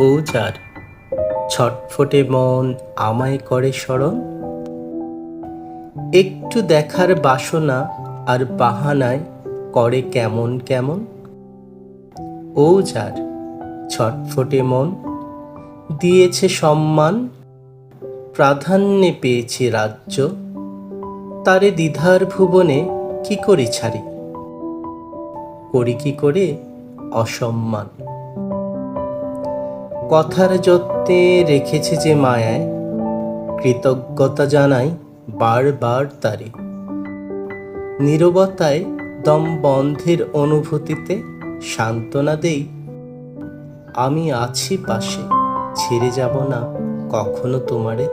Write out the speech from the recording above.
ও যার? ছটফটে মন আমায় করে স্মরণ? একটু দেখার বাসনা আর বাহানায় করে কেমন কেমন? ও যার? ছটফটে মন দিয়েছে সম্মান, প্রাধান্যে পেয়েছে রাজ্য। তারে দ্বিধার ভুবনে কি করে ছাড়ি? করি কি করে অসম্মান? কথার যত্নে রেখেছে যে মায়ায়, কৃতজ্ঞতা জানাই বারবার তারে। নিরবতায় দম বন্ধের অনুভূতিতে সান্ত্বনা দেই, আমি আছি পাশে, ছেড়ে যাব না কখনো তোমারে।